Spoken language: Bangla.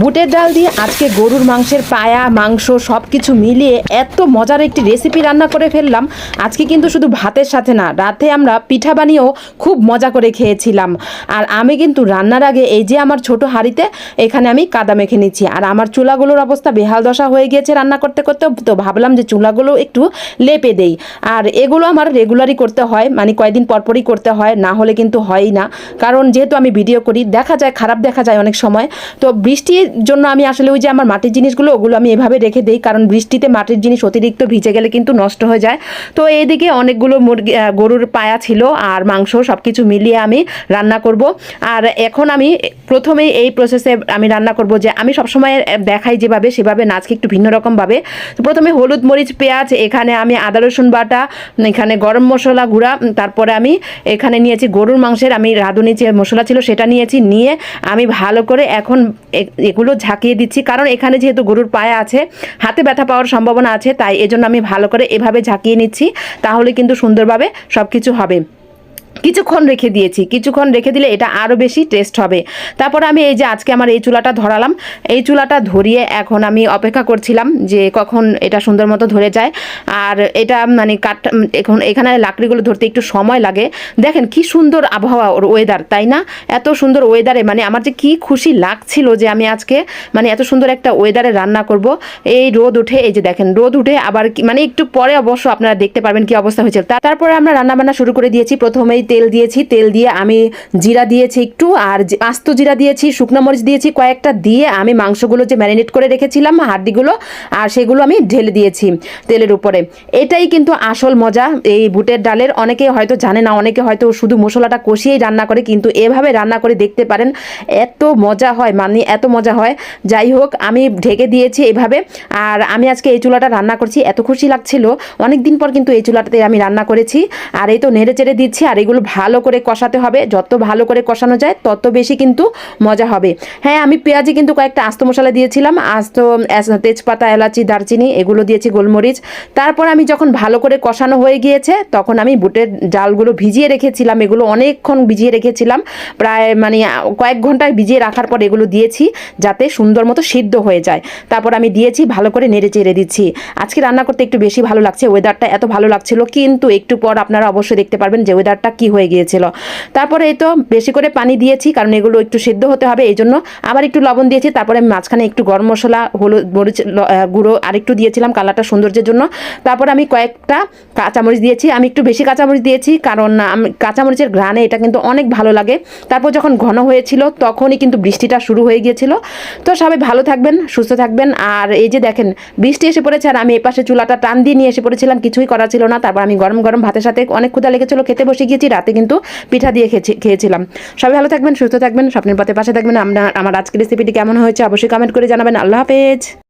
বুটের ডাল দিয়ে আজকে গরুর মাংসের পায়া, মাংস সব কিছু মিলিয়ে এত মজার একটি রেসিপি রান্না করে ফেললাম। আজকে কিন্তু শুধু ভাতের সাথে না, রাতে আমরা পিঠা বানিয়েও খুব মজা করে খেয়েছিলাম। আর আমি কিন্তু রান্নার আগে এই যে আমার ছোট হাঁড়িতে এখানে আমি কাদা মেখে নিচ্ছি। আর আমার চুলাগুলোর অবস্থা বেহাল দশা হয়ে গিয়েছে রান্না করতে করতে, তো ভাবলাম যে চুলাগুলো একটু লেপে দেই। আর এগুলো আমার রেগুলারই করতে হয় মানে কয়েকদিন পরপরই করতে হয়, না হলে কিন্তু হয়ই না। কারণ যেহেতু আমি ভিডিও করি, দেখা যায়, খারাপ দেখা যায় অনেক সময়। তো বৃষ্টির জন্য আমি আসলে ওই যে আমার মাটির জিনিসগুলো, ওগুলো আমি এভাবে রেখে দিই। কারণ বৃষ্টিতে মাটির জিনিস অতিরিক্ত ভিজে গেলে কিন্তু নষ্ট হয়ে যায়। তো এইদিকে অনেকগুলো মুরগি গরুর পায়া ছিল আর মাংস সব কিছু মিলিয়ে আমি রান্না করব। আর এখন আমি প্রথমেই এই প্রসেসে আমি রান্না করব যে আমি সবসময় দেখাই যেভাবে, সেভাবে নাচকে একটু ভিন্ন রকমভাবে। তো প্রথমে হলুদ মরিচ, পেঁয়াজ, এখানে আমি আদা, রসুন বাটা, এখানে গরম মশলা গুঁড়া তারপরে আমি এখানে নিয়েছি গরুর মাংসের, আমি রাঁধুনি যে মশলা ছিল সেটা নিয়েছি, নিয়ে আমি ভালো করে এখন এগুলো ঝাঁকিয়ে দিচ্ছি। কারণ এখানে যেহেতু গরুর পায়ে আছে, হাতে ব্যথা পাওয়ার সম্ভাবনা আছে, তাই এজন্য আমি ভালো করে এভাবে ঝাঁকিয়ে নিচ্ছি। তাহলে কিন্তু সুন্দরভাবে সব কিছু হবে। কিছুক্ষণ রেখে দিয়েছি। কিছুক্ষণ রেখে দিলে এটা আরও বেশি টেস্ট হবে। তারপর আমি এই যে আজকে আমার এই চুলাটা ধরালাম। এই চুলাটা ধরিয়ে এখন আমি অপেক্ষা করছিলাম যে কখন এটা সুন্দর মতো ধরে যায়। আর এটা মানে কাঠ এখন এখানে লাকড়িগুলো ধরতে একটু সময় লাগে। দেখেন কি সুন্দর আবহাওয়া ওর ওয়েদার তাই না? এত সুন্দর ওয়েদারে মানে আমার যে কি খুশি লাগছিল যে আমি আজকে মানে এত সুন্দর একটা ওয়েদারে রান্না করব। এই রোদ উঠে, এই যে দেখেন রোদ উঠে আবার মানে একটু পরে অবশ্য আপনারা দেখতে পারবেন কি অবস্থা হয়েছিল তারপরে আমরা রান্না বান্না শুরু করে দিয়েছি। প্রথমেই তেল দিয়েছি, তেল দিয়ে আমি জিরা দিয়েছি একটু, আর আস্ত জিরা দিয়েছি, শুকনো মরিচ দিয়েছি, কয়েকটা দিয়ে আমি মাংসগুলো যে ম্যারিনেট করে রেখেছিলাম হাড্ডিগুলো আর সেগুলো আমি ঢেলে দিয়েছি তেলের উপরে। এটাই কিন্তু আসল মজা, এই বুটের ডালের। অনেকে হয়তো জানে না, অনেকে হয়তো শুধু মশলাটা কষিয়েই রান্না করে, কিন্তু এভাবে রান্না করে দেখতে পারেন, এত মজা হয় মানে এত মজা হয়। যাই হোক, আমি ঢেকে দিয়েছি এভাবে, আর আমি আজকে এই চুলাটা রান্না করছি, এত খুশি লাগছিল। অনেক দিন পর কিন্তু এই চুলাটাতে আমি রান্না করেছি, আর এই তো নেড়ে চেড়ে দিচ্ছি, আর এগুলো ভালো করে কষাতে হবে। যত ভালো করে কষানো যায়, তত বেশি কিন্তু মজা হবে। হ্যাঁ আমি পেঁয়াজে কিন্তু কয়েকটা আস্ত মশলা দিয়েছিলাম। আস্ত তেজপাতা, এলাচি, দারচিনি, এগুলো দিয়েছি গোলমরিচ। তারপর আমি যখন ভালো করে কষানো হয়ে গিয়েছে, তখন আমি বুটের ডালগুলো ভিজিয়ে রেখেছিলাম। এগুলো অনেকক্ষণ ভিজিয়ে রেখেছিলাম। প্রায় মানে কয়েক ঘন্টায় ভিজিয়ে রাখার পর এগুলো দিয়েছি, যাতে সুন্দর মতো সিদ্ধ হয়ে যায়। তারপর আমি দিয়েছি, ভালো করে নেড়ে চেড়ে দিচ্ছি। আজকে রান্না করতে একটু বেশি ভালো লাগছে ওয়েদারটা এত ভালো লাগছিল। কিন্তু একটু পর আপনারা অবশ্যই দেখতে পারবেন যে ওয়েদারটা কি হয়ে গিয়েছিল। তারপরে এই তো বেশি করে পানি দিয়েছি, কারণ এগুলো একটু সেদ্ধ হতে হবে, এই জন্য আবার একটু লবণ দিয়েছি, তারপরে মাঝখানে একটু গরম মশলা, হলুদ, মরিচ গুঁড়ো আরেকটু দিয়েছিলাম কালারটা সৌন্দর্যের জন্য। তারপর আমি কয়েকটা কাঁচামরিচ দিয়েছি, আমি একটু বেশি কাঁচামরিচ দিয়েছি, কারণ আমি, কাঁচামরিচের ঘ্রাণে এটা কিন্তু অনেক ভালো লাগে। তারপর যখন ঘন হয়েছিল, তখনই কিন্তু বৃষ্টিটা শুরু হয়ে গিয়েছিল। তো সবাই ভালো থাকবেন, সুস্থ থাকবেন, আর এই যে দেখেন, বৃষ্টি এসে পড়েছে, আর আমি এপাশে চুলাটা টান দিয়ে নিয়ে এসে পড়েছিলাম, কিছুই করা ছিল না। তারপর আমি গরম গরম ভাতের সাথে অনেক ক্ষুদা লেগেছিল, খেতে বসে গিয়েছি রাতে কিন্তু পিঠা দিয়ে খেয়েছি, খেয়েছিলাম। সবাই ভালো থাকবেন, সুস্থ থাকবেন, স্বপ্নের পথে পাশে থাকবেন। আমরা, আমার আজকের রেসিপিটি কেমন হয়েছে অবশ্যই কমেন্ট করে জানাবেন। আল্লাহ হাফেজ।